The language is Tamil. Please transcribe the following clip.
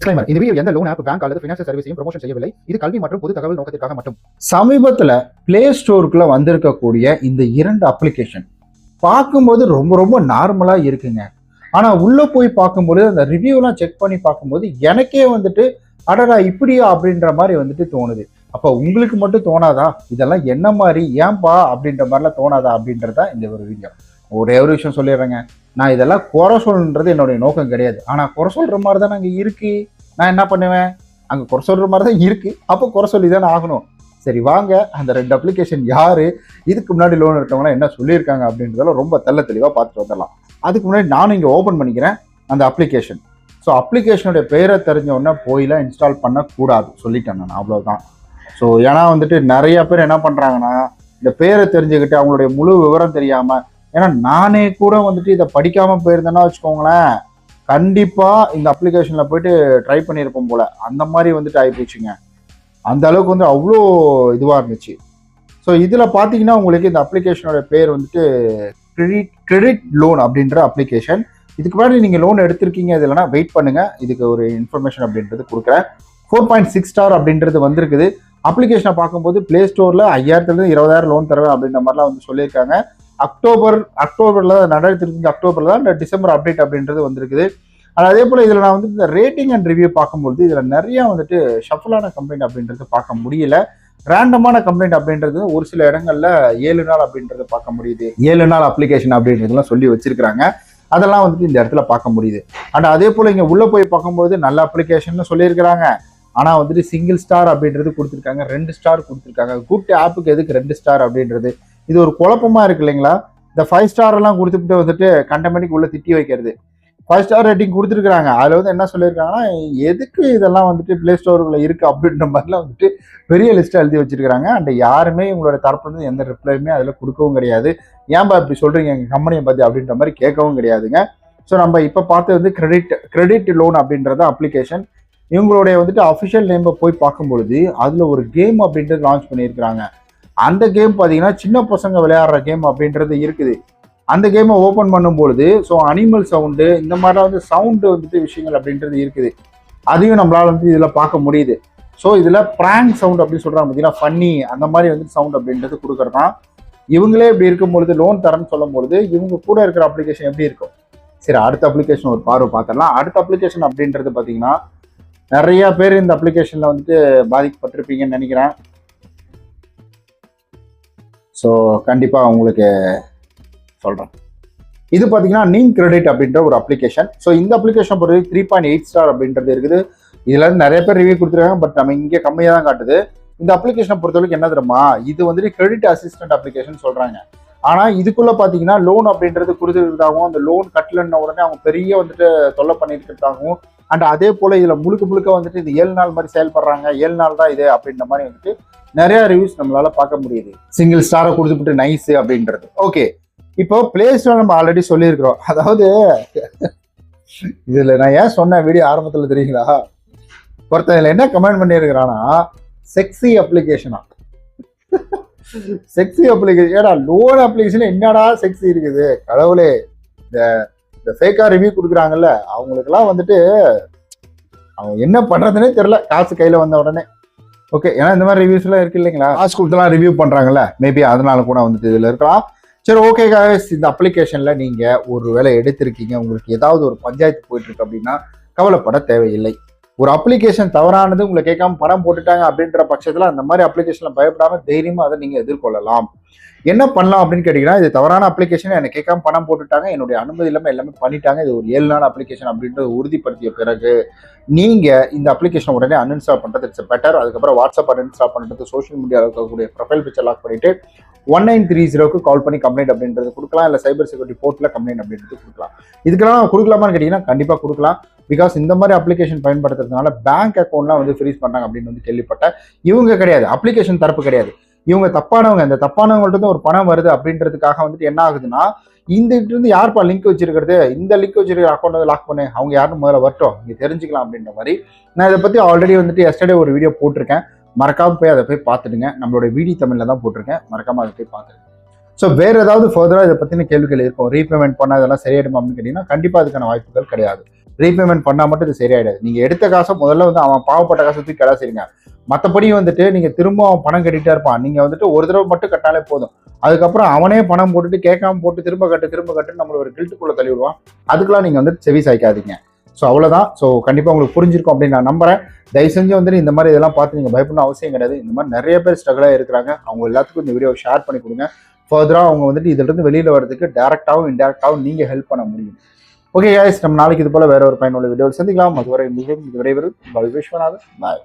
டிஸ்க்ளைமர் இந்த வீடியோ எந்த லோன் ஆப் பேங்க் அல்லது ஃபினான்ஷியல் சர்வீஸையும் ப்ரொமோஷன் செய்யவில்லை. இது கல்வி மற்றும் பொது தகவல் நோக்கத்திற்காக மட்டும். சமீபத்தில் பிளே ஸ்டோருக்குள்ள வந்திருக்கக்கூடிய இந்த இரண்டு அப்ளிகேஷன் பார்க்கும்போது ரொம்ப ரொம்ப நார்மலாக இருக்குங்க. ஆனால் உள்ளே போய் பார்க்கும்போது அந்த ரிவ்யூலாம் செக் பண்ணி பார்க்கும்போது எனக்கே வந்துட்டு அடடா இப்படியா அப்படின்ற மாதிரி வந்துட்டு தோணுது. அப்போ உங்களுக்கு மட்டும் தோணாதா? இதெல்லாம் என்ன மாதிரி ஏன்பா அப்படின்ற மாதிரிலாம் தோணாதா அப்படின்றதா இந்த ஒரு வீடியோ ஒரே ஒரு விஷயம் சொல்லிடுறேங்க. நான் இதெல்லாம் குறை சொல்லணுன்றது என்னுடைய நோக்கம் கிடையாது. ஆனால் குறை சொல்கிற மாதிரி தான் அங்கே இருக்குது நான் என்ன பண்ணுவேன்? அங்கே குறை சொல்கிற மாதிரி தான் இருக்குது அப்போ குறை சொல்லி தானே ஆகணும். சரி வாங்க. அந்த ரெண்டு அப்ளிகேஷன் யார்? இதுக்கு முன்னாடி லோன் எடுத்தவங்களாம் என்ன சொல்லியிருக்காங்க அப்படின்றதெல்லாம் ரொம்ப தெல்ல தெளிவாக பார்த்துட்டு வந்துடலாம். அதுக்கு முன்னாடி நானும் இங்கே ஓப்பன் பண்ணிக்கிறேன் அந்த அப்ளிகேஷன் ஸோ அப்ளிகேஷனுடைய பேரை தெரிஞ்ச உடனே இன்ஸ்டால் பண்ணக்கூடாது. சொல்லிட்டேன் நான் அவ்வளோதான் ஸோ ஏன்னா வந்துட்டு நிறைய பேர் என்ன பண்ணுறாங்கன்னா இந்த பேரை தெரிஞ்சுக்கிட்டு அவங்களுடைய முழு விவரம் தெரியாமல் ஏன்னா நானே கூட வந்துட்டு இதை படிக்காமல் போயிருந்தேன்னா வச்சுக்கோங்களேன் கண்டிப்பாக இந்த அப்ளிகேஷனில் போயிட்டு ட்ரை பண்ணியிருப்போம் போல். அந்த மாதிரி வந்துட்டு ஆகிப்போச்சுங்க அந்த அளவுக்கு வந்து அவ்வளோ இதுவாக இருந்துச்சு. ஸோ இதில் பார்த்தீங்கன்னா உங்களுக்கு இந்த அப்ளிகேஷனோட பேர் வந்துட்டு கிரெடிட் கிரெடிட் லோன் அப்படின்ற அப்ளிகேஷன் இதுக்கு முன்னாடி நீங்கள் லோன் எடுத்திருக்கீங்க இது இல்லைனா வெயிட் பண்ணுங்கள் இதுக்கு ஒரு இன்ஃபர்மேஷன் அப்படின்றது கொடுக்குறேன். ஃபோர் பாயிண்ட் சிக்ஸ் ஸ்டார் அப்படின்றது வந்திருக்குது. அப்ளிகேஷனை பார்க்கும்போது ப்ளே ஸ்டோரில் ஐயாயிரத்துலேருந்து இருபதாயிரம் லோன் தருவேன் அப்படின்ற மாதிரிலாம் வந்து சொல்லியிருக்காங்க. அக்டோபர் அக்டோபரில் ரெண்டாயிரத்தி இருபத்தஞ்சு அக்டோபரில் தான் இந்த டிசம்பர் அப்டேட் அப்படின்றது வந்திருக்குது. ஆனால் அதே போல் இதில் நான் வந்து இந்த ரேட்டிங் அண்ட் ரிவ்யூ பார்க்கும்போது இதில் நிறையா வந்துட்டு ஷஃபலான கம்ப்ளைண்ட் அப்படின்றது பார்க்க முடியல. ரேண்டமான கம்ப்ளைண்ட் அப்படின்றது ஒரு சில இடங்கள்ல ஏழு நாள் அப்படின்றத பார்க்க முடியுது. ஏழு நாள் அப்ளிகேஷன் அப்படின்றதெல்லாம் சொல்லி வச்சிருக்காங்க அதெல்லாம் வந்துட்டு இந்த இடத்துல பார்க்க முடியுது. ஆனால் அதே போல் இங்கே உள்ளே போய் பார்க்கும்போது நல்ல அப்ளிகேஷன் சொல்லியிருக்கிறாங்க. ஆனால் வந்துட்டு சிங்கிள் ஸ்டார் அப்படின்றது கொடுத்துருக்காங்க. ரெண்டு ஸ்டார் கொடுத்துருக்காங்க. குட் ஆப்புக்கு எதுக்கு ரெண்டு ஸ்டார் அப்படின்றது? இது ஒரு குழப்பமா இருக்கு இல்லைங்களா? இந்த ஃபைவ் ஸ்டாரெல்லாம் கொடுத்துட்டு வந்துட்டு கண்டமெண்டிக்கு உள்ளே திட்டி வைக்கிறது. ஃபைவ் ஸ்டார் ரேட்டிங் கொடுத்துருக்காங்க அதில் வந்து என்ன சொல்லியிருக்காங்கன்னா எதுக்கு இதெல்லாம் வந்துட்டு ப்ளே ஸ்டோருக்குள்ள இருக்குது அப்படின்ற மாதிரிலாம் வந்துட்டு பெரிய லிஸ்ட்டாக எழுதி வச்சுருக்கிறாங்க. அண்ட் யாருமே உங்களோட தரப்புலேருந்து எந்த ரிப்ளையுமே அதில் கொடுக்கவும் கிடையாது. ஏன்பா இப்படி சொல்கிறீங்க எங்கள் கம்பெனியை பற்றி அப்படின்ற மாதிரி கேட்கவும் கிடையாதுங்க. ஸோ நம்ம இப்போ பார்த்து வந்து கிரெடிட் கிரெடிட் லோன் அப்படின்றத அப்ளிகேஷன் இவங்களுடைய வந்துட்டு அஃபிஷியல் நேமை போய் பார்க்கும்பொழுது அதில் ஒரு கேம் அப்படின்றது லான்ச் பண்ணியிருக்கிறாங்க. அந்த கேம் பார்த்தீங்கன்னா சின்ன பசங்க விளையாடுற கேம் அப்படின்றது இருக்குது. அந்த கேமை ஓப்பன் பண்ணும்பொழுது ஸோ அனிமல் சவுண்டு இந்த மாதிரிலாம் வந்து சவுண்டு வந்துட்டு விஷயங்கள் அப்படின்றது இருக்குது. அதையும் நம்மளால் வந்து இதில் பார்க்க முடியுது. ஸோ இதில் ப்ராங்க் சவுண்ட் அப்படின்னு சொல்கிறாங்க பார்த்தீங்கன்னா ஃபன்னி அந்த மாதிரி வந்து சவுண்ட் அப்படின்றது கொடுக்குறதான் இவங்களே இப்படி இருக்கும்பொழுது லோன் தரேன்னு சொல்லும்பொழுது இவங்க கூட இருக்கிற அப்ளிகேஷன் எப்படி இருக்கும்? சரி அடுத்த அப்ளிகேஷன் ஒரு பார்வை பார்த்துடலாம். அடுத்த அப்ளிகேஷன் அப்படின்றது பார்த்தீங்கன்னா நிறைய பேர் இந்த அப்ளிகேஷனில் வந்துட்டு பாதிக்கப்பட்டிருப்பீங்கன்னு நினைக்கிறேன். ஸோ கண்டிப்பாக உங்களுக்கு சொல்கிறேன் இது பார்த்தீங்கன்னா நீங் கிரெடிட் அப்படின்ற ஒரு அப்ளிகேஷன் ஸோ இந்த அப்ளிகேஷன் பொறுத்து த்ரீ பாயிண்ட் எயிட் ஸ்டார் அப்படின்றது இருக்குது. இதில் வந்து நிறைய பேர் ரிவ்யூ கொடுத்துருக்காங்க பட் நம்ம இங்கே கம்மியாக தான் காட்டுது. இந்த அப்ளிகேஷனை பொறுத்தவரைக்கும் என்ன தெரியுமா? இது வந்துட்டு கிரெடிட் அசிஸ்டன்ட் அப்ளிகேஷன் சொல்கிறாங்க ஆனால் இதுக்குள்ளே பார்த்தீங்கன்னா லோன் அப்படின்றது கொடுத்துருக்கிறதாகவும் அந்த லோன் கட்டலன்ன உடனே அவங்க பெரிய வந்துட்டு தொல்லை பண்ணியிருக்கிறதாகவும் அண்ட் அதே போல் இதில் முழுக்க முழுக்க வந்துட்டு இது ஏழு நாள் மாதிரி செயல்படுறாங்க. ஏழு நாள் தான் இது அப்படின்ற மாதிரி வந்துட்டு நிறைய ரிவ்யூஸ் நம்மளால பார்க்க முடியுது. சிங்கிள் ஸ்டாரை கொடுத்துட்டு நைஸ் அப்படின்றது. ஓகே இப்போ பிளே ஸ்டோர் நம்ம ஆல்ரெடி சொல்லியிருக்கிறோம். அதாவது இதில் நான் ஏன் சொன்ன வீடியோ ஆரம்பத்தில் தெரியுங்களா? ஒருத்தன் இதில் என்ன கமெண்ட் பண்ணியிருக்கிறான்னா செக்ஸி அப்ளிகேஷனா செக்ஸி அப்ளிகேஷன் ஏடா லோன் அப்ளிகேஷன் என்னடா செக்ஸி இருக்குது? கடவுளே. இந்த இந்த ஃபேக்காக ரிவ்யூ கொடுக்குறாங்கல்ல அவங்களுக்கெல்லாம் வந்துட்டு அவங்க என்ன பண்ணுறதுனே தெரியல. காசு கையில் வந்த உடனே. ஓகே ஏன்னா இந்த மாதிரி ரிவ்யூஸ் எல்லாம் இருக்கு இல்லைங்களா? காசு கொடுத்தலாம் ரிவ்யூ பண்றாங்கல்ல. மேபி அதனால கூட வந்துட்டு இதுல இருக்கலாம். சரி ஓகே காய்ஸ் இந்த அப்ளிகேஷன்ல நீங்க ஒரு வேலை எடுத்திருக்கீங்க. உங்களுக்கு ஏதாவது ஒரு பஞ்சாயத்து போயிட்டு இருக்கு அப்படின்னா கவலைப்பட தேவையில்லை. ஒரு அப்ளிகேஷன் தவறானது உங்களை கேட்காம பணம் போட்டுட்டாங்க அப்படின்ற பட்சத்தில் அந்த மாதிரி அப்ளிகேஷன்ல பயப்படாம தைரியமா அதை நீங்க எதிர்கொள்ளலாம். என்ன பண்ணலாம் அப்படின்னு கேட்டீங்கன்னா இது தவறான அப்ளிகேஷன் எனக்கு கேட்காம பணம் போட்டுட்டாங்க என்னுடைய அனுமதி இல்லாமல் எல்லாமே பண்ணிட்டாங்க இது ஒரு ஏழு நாள் அப்ளிகேஷன் அப்படின்றத உறுதிப்படுத்திய பிறகு நீங்க இந்த அப்ளிகேஷன் உடனே அன்இன்ஸ்டால் பண்றது இட்ஸ் பெட்டர் அதுக்கப்புறம் வாட்ஸ்அப் அன்இன்ஸ்டால் பண்ணுறது சோஷியல் மீடியாவில் இருக்கக்கூடிய ப்ரொஃபைல் பிக்சர் லாக் பண்ணிட்டு ஒன் நைன் த்ரீ ஜீரோக்கு கால் பண்ணி கம்ப்ளைண்ட் அப்படின்றது கொடுக்கலாம். இல்லை சைபர் செக்யூரிட்டி போர்ட்டில் கம்ப்ளைண்ட் அப்படின்றது கொடுக்கலாம். இதுக்கெல்லாம் கொடுக்கலாமான்னு கேட்டிங்கன்னா கண்டிப்பாக கொடுக்கலாம். பிகாஸ் இந்த மாதிரி அப்ளிகேஷன் பயன்படுத்துறதுனால பேங்க் அக்கௌண்ட்லாம் வந்து ஃப்ரீஸ் பண்ணாங்க அப்படின்னு வந்து கேள்விப்பட்டேன் இவங்க கிடையாது. அப்ளிகேஷன் தரப்பு கிடையாது. இவங்க தப்பானவங்க இந்த தப்பானவங்கள்ட்ட ஒரு பணம் வருது அப்படின்றதுக்காக வந்துட்டு என்ன ஆகுதுன்னா இந்த இருந்து யார்ப்பா லிங்க் வச்சிருக்கிறது? இந்த லிங்க் வச்சிருக்கிற அக்கௌண்ட் வந்து லாக் பண்ணு. அவங்க யாருன்னு முதல்ல வரட்டும். இங்கே தெரிஞ்சுக்கலாம் அப்படின்ற மாதிரி. நான் இதை பற்றி ஆல்ரெடி வந்துட்டு எஸ்டர்டே ஒரு வீடியோ போட்டிருக்கேன். மறக்காமல் போய் அதை போய் பார்த்துடுங்க. நம்மளோட வீடியோ தமிழில் தான் போட்டிருக்கேன். மறக்காமல் அதை போய் பார்த்துடுங்க. ஸோ வேறு ஏதாவது ஃபர்தராக இதை பற்றின கேள்விகள் இருக்கும் ரீபேமெண்ட் பண்ணால் இதெல்லாம் சரியாயிடும் அப்படின்னு கேட்டிங்கன்னா கண்டிப்பாக அதுக்கான வாய்ப்புகள் கிடையாது. ரீபேமெண்ட் பண்ணால் மட்டும் இது சரியாயிடாது. நீங்கள் எடுத்த காசை முதல்ல வந்து அவன் பாவப்பட்ட காசை தூக்கி கடை செய்யுங்க மற்றபடி வந்துட்டு நீங்கள் திரும்ப அவன் பணம் கட்டிகிட்டே இருப்பான். நீங்கள் வந்துட்டு ஒரு தடவை மட்டும் கட்டாலே போதும். அதுக்கப்புறம் அவனே பணம் போட்டுட்டு கேட்காம போட்டு திரும்ப கட்டு திரும்ப கட்டு நம்மள ஒரு கில்ட்டுக்குள்ள தள்ளி விடுவான். அதுக்கெல்லாம் நீங்கள் வந்து செவி சாய்க்காதீங்க. ஸோ அவ்வளோதான் ஸோ கண்டிப்பாக உங்களுக்கு புரிஞ்சிருக்கும் அப்படின்னு நான் நம்புறேன். தயவு செஞ்சு வந்துட்டு இந்த மாதிரி இதெல்லாம் பார்த்து நீங்கள் பயப்படணும் அவசியம் கிடையாது. இந்த மாதிரி நிறைய பேர் ஸ்ட்ரகிளாக இருக்கிறாங்க. அவங்க எல்லாத்துக்கும் இந்த வீடியோ ஷேர் பண்ணி கொடுங்க. ஃபர்தராக அவங்க வந்துட்டு இதிலிருந்து வெளியில் வரதுக்கு டேரெக்டாகவும் இன்டெரக்டாகவும் நீங்கள் ஹெல்ப் பண்ண முடியும். ஓகே கைஸ் நம்ம நாளைக்கு இது போல் வேற ஒரு பயனுள்ள வீடியோவில் சந்திக்கலாம். அதுவரை மிகவும் விரைவில். விஸ்வநாதன். பாய்